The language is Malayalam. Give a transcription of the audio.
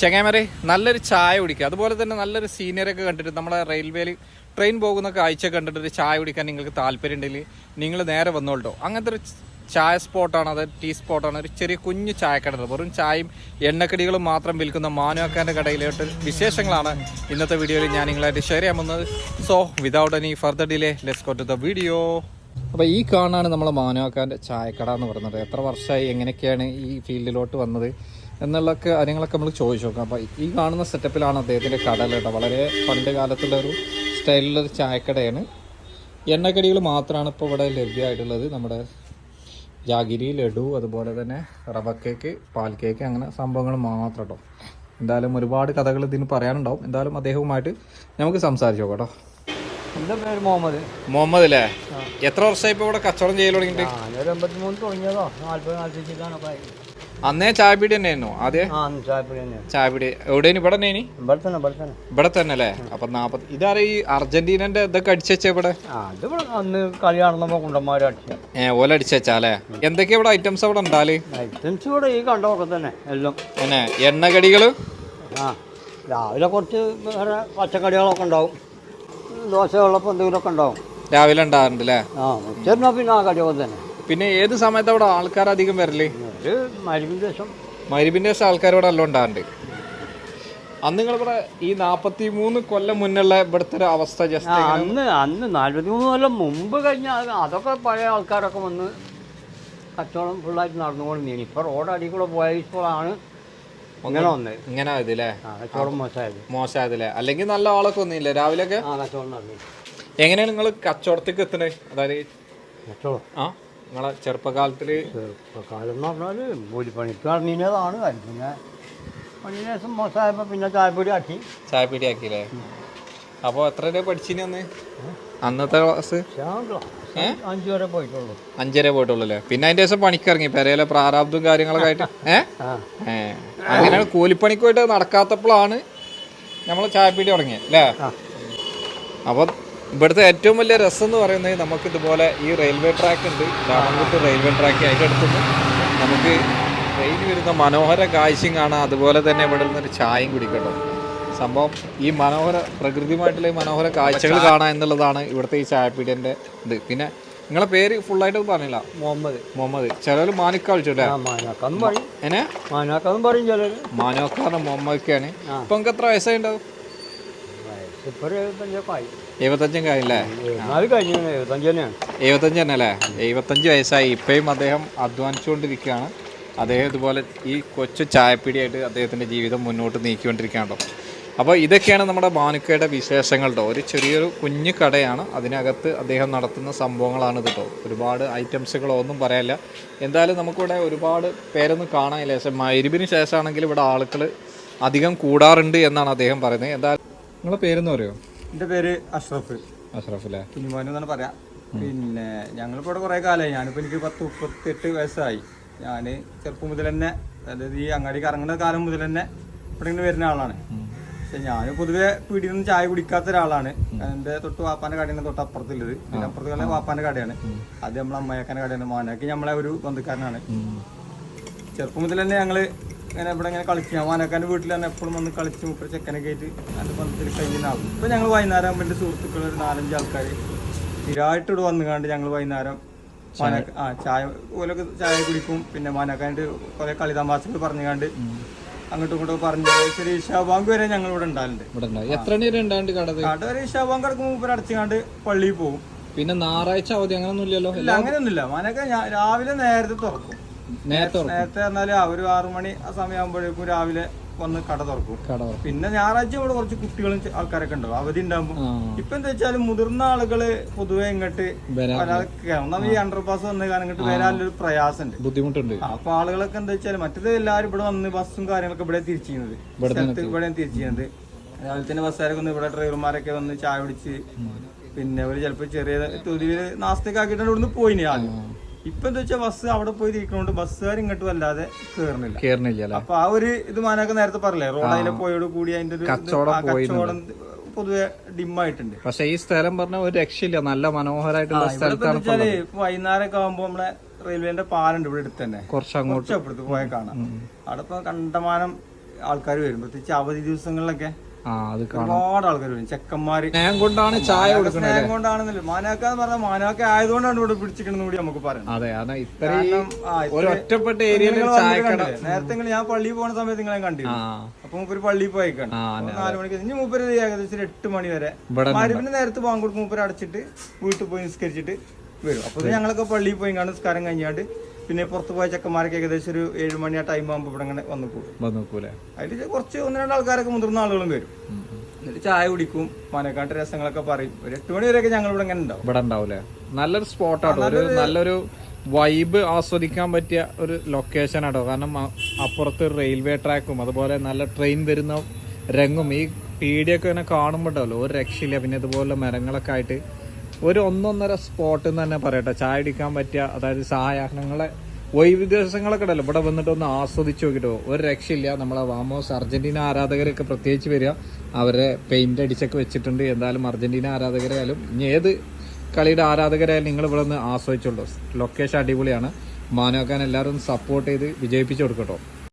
ചെങ്ങാമരെ നല്ലൊരു ചായ കുടിക്കുക. അതുപോലെ തന്നെ നല്ലൊരു സീനിയറൊക്കെ കണ്ടിട്ട് നമ്മളെ റെയിൽവേയിൽ ട്രെയിൻ പോകുന്ന കാഴ്ച കണ്ടിട്ട് ഒരു ചായ കുടിക്കാൻ നിങ്ങൾക്ക് താല്പര്യം ഉണ്ടെങ്കിൽ നിങ്ങൾ നേരെ വന്നോളട്ടോ അങ്ങനത്തെ ഒരു ചായ സ്പോട്ടാണ് അത് ടീ സ്പോട്ടാണ് ഒരു ചെറിയ കുഞ്ഞു ചായക്കട വെറും ചായയും എണ്ണക്കടികളും മാത്രം വിൽക്കുന്ന മാനുവാക്കാന്റെ കടയിലോട്ട് വിശേഷങ്ങളാണ് ഇന്നത്തെ വീഡിയോയിൽ ഞാൻ നിങ്ങളായിട്ട് ഷെയർ ചെയ്യാൻ വന്നത് so without any further delay let's go to the video അപ്പോൾ ഈ കാണാണ് നമ്മളെ മാനുവാക്കാന്റെ ചായക്കട എന്ന് പറയുന്നത്. എത്ര വർഷമായി എങ്ങനെയൊക്കെയാണ് ഈ ഫീൽഡിലോട്ട് വന്നത് എന്നുള്ളൊക്കെ കാര്യങ്ങളൊക്കെ നമ്മൾ ചോദിച്ചു നോക്കാം. അപ്പോൾ ഈ കാണുന്ന സെറ്റപ്പിലാണ് അദ്ദേഹത്തിന്റെ കട കേട്ടോ. വളരെ പണ്ട് കാലത്തുള്ള ഒരു സ്റ്റൈലിലുള്ള ചായക്കടയാണ്. എണ്ണക്കടികൾ മാത്രമാണ് ഇപ്പോൾ ഇവിടെ ലഭ്യമായിട്ടുള്ളത്. നമ്മുടെ ജാഗിരി ലഡു അതുപോലെ തന്നെ റവ കേക്ക് പാൽ കേക്ക് അങ്ങനെ സംഭവങ്ങൾ മാത്രം കേട്ടോ. എന്തായാലും ഒരുപാട് കഥകൾ ഇതിന് പറയാനുണ്ടാവും. എന്തായാലും അദ്ദേഹവുമായിട്ട് നമുക്ക് സംസാരിച്ചു നോക്കാം കേട്ടോ. എന്റെ പേര് മുഹമ്മദ്. മുഹമ്മദ് അല്ലേ? എത്ര വർഷമായി ഇപ്പോൾ ഇവിടെ കച്ചവടം ചെയ്യൽ തുടങ്ങിയിട്ട്? ഞാനൊരു എൺപത്തിമൂന്ന് തുടങ്ങിയതോ. നാല്പത് നാല്പത്തഞ്ചിലാണൊക്കെ ആയി അന്നേ ചായപീടി തന്നെയായിരുന്നു ആദ്യം? ചായപ്പൊടി തന്നെയാണ് ചായപ്പീടി എവിടെയാണ് ഇവിടെ തന്നെയാണ് ഇവിടെ തന്നെ ഇവിടെ തന്നെ. ഇവിടെ തന്നെ അല്ലേ? അപ്പൊ നാപ്പത്തി ഇതാരെ ഈ അർജന്റീനന്റെ ഇതൊക്കെ അടിച്ചു ഇവിടെ? അത് ഇവിടെ അന്ന് കളി നടന്നപ്പോൾ കുണ്ടന്മാർ അടിച്ച ഏ ഓല അടിച്ചു അല്ലേ? എന്തൊക്കെയാ ഇവിടെ ഐറ്റംസ് അവിടെ ഉണ്ടാൽ ഐറ്റംസ് ഇവിടെ ഈ കണ്ടതൊക്കെ തന്നെ എല്ലാം. പിന്നെ എണ്ണക്കടികൾ ആ രാവിലെ കുറച്ച് വേറെ പച്ചക്കറികളൊക്കെ ഉണ്ടാവും. ദോശ എന്തെങ്കിലുമൊക്കെ ഉണ്ടാവും. രാവിലെ ഉണ്ടാകാറുണ്ട് അല്ലേ ആ ഉച്ചരിനാ പിന്നെ ആ കടിയൊക്കെ തന്നെ. പിന്നെ ഏത് സമയത്ത് അവിടെ ആൾക്കാർ അധികം വരൽ? ഒരു മരുന്ന് ദിവസം. മരുവിന്റെ ദിവസം ആൾക്കാർ ഇവിടെ എല്ലാം ഉണ്ടാകുന്നുണ്ട് അന്ന് നിങ്ങൾ ഇവിടെ ഈ നാപ്പത്തി മൂന്ന് കൊല്ലം മുന്നുള്ള ഇവിടുത്തെ ഒരു അവസ്ഥ ആ, ജസ്റ്റ് അന്ന് അന്ന് നാൽപ്പത്തി മൂന്ന് കൊല്ലം മുമ്പ് കഴിഞ്ഞ അത് അതൊക്കെ പഴയ ആൾക്കാരൊക്കെ വന്ന് കച്ചവടം ഫുള്ളായിട്ട് നടന്നുകൊണ്ട് നീ ഇപ്പോൾ റോഡ് അടിക്കൂടെ കൂടെ പോയപ്പോഴാണ് ഇങ്ങനെ വന്നത് ഇങ്ങനെ ഇതില്ലേ ആ കച്ചവടം മോശമായത്. മോശമായതില്ലേ അല്ലെങ്കിൽ നല്ല ആളൊക്കെ ഒന്നുമില്ല രാവിലെയൊക്കെ? ആ കച്ചവടം നടന്നു. എങ്ങനെയാണ് നിങ്ങൾ കച്ചവടത്തേക്ക് എത്തണേ അതായത് കച്ചവടം. ആ നിങ്ങളെ ചെറുപ്പകാലത്തിൽ ചെറുപ്പക്കാലം എന്ന് പറഞ്ഞാൽ കൂലിപ്പണിക്ക് നടന്നതാണ് പിന്നെ പണിന് ശേഷം മോശമായപ്പോൾ പിന്നെ ചായപ്പൊടി ആക്കി. ചായപ്പീടി ആക്കിയില്ലേ? അപ്പോൾ എത്ര രൂപ പഠിച്ചിനി അന്ന്? അന്നത്തെ ക്ലാസ് അഞ്ച് വരെ പോയിട്ടുള്ളൂ. അഞ്ചര പോയിട്ടുള്ളൂ അല്ലേ പിന്നെ അതിന്റെ ശേഷം പണിക്കിറങ്ങി. പെരയിലെ പ്രാരാബ്ദവും കാര്യങ്ങളൊക്കെ ആയിട്ട്. ഏഹ് ഏഹ് ഏ. അങ്ങനെ കൂലിപ്പണിക്ക് പോയിട്ട് നടക്കാത്തപ്പോഴാണ് നമ്മൾ ചായപ്പീടി തുടങ്ങിയത് അല്ലേ? അപ്പൊ അപ്പോൾ ഇവിടുത്തെ ഏറ്റവും വലിയ രസം എന്ന് പറയുന്നത് നമുക്ക് ഇതുപോലെ ഈ റെയിൽവേ ട്രാക്ക് ഉണ്ട്. ദാമംകുത്ത് റെയിൽവേ ട്രാക്ക് അതിന്റെ അടുത്തുനിന്ന് നമുക്ക് ട്രെയിൻ വരുന്ന മനോഹര കാഴ്ചയും കാണാം. അതുപോലെ തന്നെ ഇവിടെ നിന്നൊരു ചായയും കുടിക്കട്ടോ. സംഭവം ഈ മനോഹര പ്രകൃതിയുമായിട്ടുള്ള ഈ മനോഹര കാഴ്ചകൾ കാണാം എന്നുള്ളതാണ് ഇവിടുത്തെ ഈ ചായപ്പീടിയന്റെ ഇത്. പിന്നെ നിങ്ങളെ പേര് ഫുള്ളായിട്ട് പറഞ്ഞില്ല. മുഹമ്മദ്. മുഹമ്മദ്. ചിലർ മാനിക്ക വിളിച്ചു അല്ലേ മുഹമ്മദ്ക്കാണ്. ഇപ്പൊ നിങ്ങൾക്ക് എത്ര ആയി. എഴുപത്തഞ്ചും കഴിഞ്ഞല്ലേ? എഴുപത്തഞ്ച് തന്നെ അല്ലേ? എഴുപത്തഞ്ച് വയസ്സായി. ഇപ്പോഴും അദ്ദേഹം അധ്വാനിച്ചുകൊണ്ടിരിക്കുകയാണ്. അദ്ദേഹം ഇതുപോലെ ഈ കൊച്ചു ചായപ്പിടിയായിട്ട് അദ്ദേഹത്തിന്റെ ജീവിതം മുന്നോട്ട് നീക്കിക്കൊണ്ടിരിക്കുകയാണല്ലോ അപ്പോൾ ഇതൊക്കെയാണ് നമ്മുടെ ബാനുക്കയുടെ വിശേഷങ്ങൾ കേട്ടോ ഒരു ചെറിയൊരു കുഞ്ഞു കടയാണ്. അതിനകത്ത് അദ്ദേഹം നടത്തുന്ന സംഭവങ്ങളാണ് ഇത് കേട്ടോ ഒരുപാട് ഐറ്റംസുകളോ ഒന്നും പറയാനില്ല എന്തായാലും നമുക്കിവിടെ ഒരുപാട് പേരൊന്നും കാണാനില്ല ലേശം മരുവിന് ശേഷമാണെങ്കിൽ ഇവിടെ ആളുകൾ അധികം കൂടാറുണ്ട് എന്നാണ് അദ്ദേഹം പറയുന്നത്. എന്തായാലും നിങ്ങളെ പേരെന്ന് പറയുമോ എന്റെ പേര് അഷ്റഫ്. അഷ്റഫ് അല്ലേ കുഞ്ഞുമോൻ എന്നാണ് പറയാം. പിന്നെ ഞങ്ങളിപ്പോൾ ഇവിടെ കുറേ കാലമായി. ഞാനിപ്പോൾ എനിക്ക് പത്ത് മുപ്പത്തെട്ട് വയസ്സായി. ഞാൻ ചെറുപ്പം മുതൽ തന്നെ അതായത് ഈ അങ്ങാടിക്ക് ഇറങ്ങുന്ന കാലം മുതൽ തന്നെ ഇവിടെ ഇങ്ങനെ വരുന്ന ആളാണ്. ഞാൻ പൊതുവെ പീടിയിൽ നിന്ന് ചായ കുടിക്കാത്ത ഒരാളാണ്. എന്റെ തൊട്ട് വാപ്പാന്റെ കടയാണ് തൊട്ട് അപ്പുറത്തുള്ളത്. പിന്നെ അപ്പുറത്ത് വാപ്പാന്റെ കടയാണ്. അത് നമ്മളെ അമ്മയാക്കാൻ കടയാണ്. മാനാക്കി നമ്മളെ ഒരു ബന്ധുക്കാരനാണ്. ചെറുപ്പം മുതൽ തന്നെ ഞങ്ങൾ ഇങ്ങനെ ഇവിടെ ഇങ്ങനെ കളിക്കുക മാനക്കാന്റെ വീട്ടിൽ തന്നെ എപ്പോഴും വന്ന് കളിച്ച് മുപ്പത് ചെക്കനെ ആയിട്ട് നല്ല ബന്ധത്തിൽ കഴിഞ്ഞാകും ഇപ്പൊ ഞങ്ങൾ വൈകുന്നേരം ആകുമ്പോൾ എന്റെ സുഹൃത്തുക്കൾ ഒരു നാലഞ്ച് ആൾക്കാര് സ്ഥിരമായിട്ട് ഇവിടെ വന്നു കണ്ട് ഞങ്ങൾ വൈകുന്നേരം മാനക്ക ആ ചായ ഓലൊക്കെ ചായ കുടിക്കും. പിന്നെ മാനക്കാന്റെ കുറെ കളിതാമാസങ്ങൾ പറഞ്ഞു പറഞ്ഞുകൊണ്ട് അങ്ങോട്ടും ഇങ്ങോട്ടും പറഞ്ഞു ശരി ഇഷാബാങ്ക് വരെ ഞങ്ങൾ ഇവിടെ ഉണ്ടാകുന്നുണ്ട് ഇവിടെ ഉണ്ടാവും എത്ര ഉണ്ടാണ്ട് കാട്ട് വരെ ഇഷാബാങ്ക് കിടക്കുമ്പോൾ മൂപ്പർ അടച്ചുകാണ്ട് പള്ളിയിൽ പോകും. പിന്നെ ഞായറാഴ്ച അവധി അങ്ങനൊന്നും ഇല്ലല്ലോ? ഇല്ല അങ്ങനെയൊന്നുമില്ല. മനൊക്കെ ഞാൻ രാവിലെ നേരത്തെ തുറക്കും. നേരത്തെ തുറക്കും. നേരത്തെ എന്നാൽ ആ ഒരു ആറു മണി ആ സമയമാകുമ്പോഴേക്കും രാവിലെ വന്ന് കട തുറക്കും. കട പിന്നെ ഞായറാഴ്ച ഇവിടെ കുറച്ച് കുട്ടികളും ആൾക്കാരൊക്കെ ഉണ്ടാവും. അവധി ഉണ്ടാകുമ്പോൾ ഇപ്പൊ എന്താ വെച്ചാൽ മുതിർന്ന ആളുകൾ പൊതുവെ ഇങ്ങോട്ട് ഒന്നാമത് ഈ അണ്ടർ പാസ് വന്ന കാരണം ഇങ്ങോട്ട് വരാനൊരു പ്രയാസമുണ്ട് ബുദ്ധിമുട്ടുണ്ട്. അപ്പൊ ആളുകളൊക്കെ എന്താ വെച്ചാൽ മറ്റത് എല്ലാരും ഇവിടെ വന്ന് ബസ്സും കാര്യങ്ങളൊക്കെ ഇവിടെ തിരിച്ചു ചെയ്യുന്നത് സ്ഥലത്ത് ഇവിടെ തിരിച്ചു ചെയ്യുന്നത് രാവിലെ തന്നെ ബസ്സുകാരൊക്കെ വന്ന് ഇവിടെ ഡ്രൈവർമാരൊക്കെ വന്ന് ചായ പിടിച്ച് പിന്നെ അവർ ചിലപ്പോ ചെറിയ തൊലിവിൽ നാസ്തക്കാക്കിട്ടാണ് ആക്കിയിട്ടാണ് ഇവിടുന്ന് പോയിനി ആദ്യം. ഇപ്പൊ എന്താ വെച്ചാൽ ബസ് അവിടെ പോയി തിരിക്കണോണ്ട് ബസ്സുകാർ ഇങ്ങോട്ട് വല്ലാതെ കേറുന്നില്ല. കേറണില്ല അല്ലേ? അപ്പൊ ആ ഒരു ഇത് മാനൊക്കെ നേരത്തെ പറഞ്ഞില്ലേ റോഡ് അതിലെ പോയോട് കൂടി അതിന്റെ ഒരു കച്ചവടം പൊതുവെ ഡിമ്മായിട്ടുണ്ട്. പക്ഷെ ഈ സ്ഥലം പറഞ്ഞ ഒരു രക്ഷയില്ല നല്ല മനോഹരമായിട്ടുള്ള സ്ഥലത്താണ് വൈകുന്നേരമൊക്കെ ആകുമ്പോ നമ്മളെ റെയിൽവേന്റെ പാലുണ്ട് ഇവിടെ അടുത്ത് തന്നെ. കുറച്ച് അങ്ങോട്ട് പോയ പോയാൽ കാണാം. അവിടെ ഇപ്പൊ കണ്ടമാനം ആൾക്കാർ വരും. പ്രത്യേകിച്ച് അവധി ദിവസങ്ങളിലൊക്കെ ഒരുപാട് ആൾക്കാർ വരും. ചെക്കന്മാര്. സ്നേഹം കൊണ്ടാണ് ചായ കൊടുക്കുന്നത് സ്നേഹം കൊണ്ടാണെന്നില്ല. മാനാക്ക എന്ന് പറഞ്ഞാൽ മാനാക്ക ആയതുകൊണ്ടാണ് ഇവിടെ പിടിച്ചിരിക്കണെന്ന് കൂടി നമുക്ക് പറയാം. അതെ അതാ ഇത്രയും ഒറ്റപ്പെട്ട ഏരിയയിൽ നേരത്തെ ഞാൻ പള്ളിയിൽ പോകുന്ന സമയത്ത് നിങ്ങളെ കണ്ടു കണ്ടിരുന്നു അപ്പൊ മൂപ്പര് പള്ളിയിൽ പോയിക്കാണ്. നാലു മണിക്ക് ഇനി മൂപ്പര് ഏകദേശം എട്ട് മണി വരെ പിന്നെ മരുവിന് നേരത്തെ പോകാൻ കൊടുക്കും മൂപ്പര് അടച്ചിട്ട് വീട്ടിൽ പോയി നിസ്കരിച്ചിട്ട് വരും. അപ്പൊ ഞങ്ങളൊക്കെ പള്ളിയിൽ പോയി കണ്ട് നിസ്കാരം കഴിഞ്ഞാണ്ട് പിന്നെ പുറത്ത് പോയ ചെക്കന്മാരൊക്കെ ഏകദേശം ഒരു ഏഴ് മണി ആ ടൈം ആകുമ്പോൾ ഇവിടെ അങ്ങനെ വന്നു പോകും അതിൽ കുറച്ച് ഒന്ന് രണ്ട് ആൾക്കാരൊക്കെ മുതിർന്ന ആളുകളും വരും. എന്നിട്ട് ചായ കുടിക്കും മനക്കാട്ട് രസങ്ങളൊക്കെ പറയും. ഒരു എട്ട് മണി വരെയൊക്കെ ഞങ്ങൾ ഇവിടെ ഇങ്ങനെ ഉണ്ടാവും. ഇവിടെ നല്ലൊരു സ്പോട്ടാട്ടോ ഒരു നല്ലൊരു വൈബ് ആസ്വദിക്കാൻ പറ്റിയ ഒരു ലൊക്കേഷൻ ആട്ടോ. കാരണം അപ്പുറത്ത് റെയിൽവേ ട്രാക്കും അതുപോലെ നല്ല ട്രെയിൻ വരുന്ന രംഗും. ഈ പീടിയൊക്കെ ഇങ്ങനെ കാണുമ്പോട്ടോ ഒരു രക്ഷയില്ല. പിന്നെ ഇതുപോലെ മരങ്ങളൊക്കെ ആയിട്ട് ഒരു ഒന്നൊന്നര സ്പോട്ട് എന്ന് തന്നെ പറയട്ടെ. ചായ അടിക്കാൻ പറ്റിയ അതായത് സഹായങ്ങളെ ഒഴിവ് ഉണ്ടല്ലോ. ഇവിടെ വന്നിട്ട് ഒന്ന് ആസ്വദിച്ച് നോക്കിട്ടോ. ഒരു രക്ഷയില്ല. നമ്മളെ വാമോസ് അർജന്റീന ആരാധകരൊക്കെ പ്രത്യേകിച്ച് വരിക. അവരെ പെയിന്റ് അടിച്ചൊക്കെ വെച്ചിട്ടുണ്ട്. എന്തായാലും അർജന്റീന ആരാധകരായാലും ഇനി ഏത് കളിയുടെ ആരാധകരായാലും നിങ്ങൾ ഇവിടെ നിന്ന് ആസ്വദിച്ചോളൂ. ലൊക്കേഷൻ അടിപൊളിയാണ്. മാനോക്കാൻ എല്ലാവരും സപ്പോർട്ട് ചെയ്ത് വിജയിപ്പിച്ചു കൊടുക്കട്ടോ.